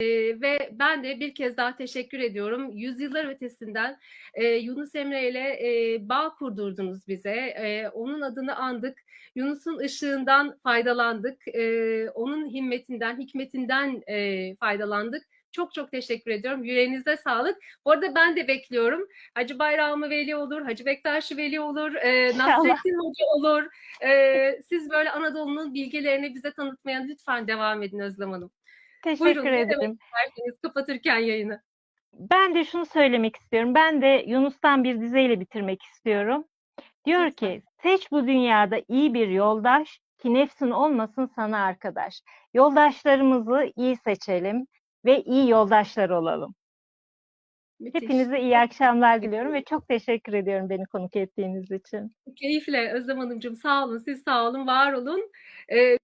Ee, ve ben de bir kez daha teşekkür ediyorum. Yüzyıllar ötesinden e, Yunus Emre ile e, bağ kurdurdunuz bize. E, onun adını andık. Yunus'un ışığından faydalandık. E, onun himmetinden, hikmetinden e, faydalandık. Çok çok teşekkür ediyorum. Yüreğinize sağlık. Bu arada ben de bekliyorum. Hacı Bayramı Veli olur, Hacı Bektaşi Veli olur, e. Nasrettin Hoca olur. E, siz böyle Anadolu'nun bilgilerini bize tanıtmaya lütfen devam edin Özlem Hanım. Teşekkür Buyurun, ederim. isterseniz kapatırken yayını. Ben de şunu söylemek istiyorum. Ben de Yunus'tan bir dizeyle bitirmek istiyorum. Diyor Lütfen. ki, seç bu dünyada iyi bir yoldaş ki nefsin olmasın sana arkadaş. Yoldaşlarımızı iyi seçelim ve iyi yoldaşlar olalım. Müthiş. Hepinize iyi akşamlar diliyorum ve çok teşekkür ediyorum beni konuk ettiğiniz için. Keyifle Özlem Hanımcığım sağ olun, siz sağ olun, var olun. Ee,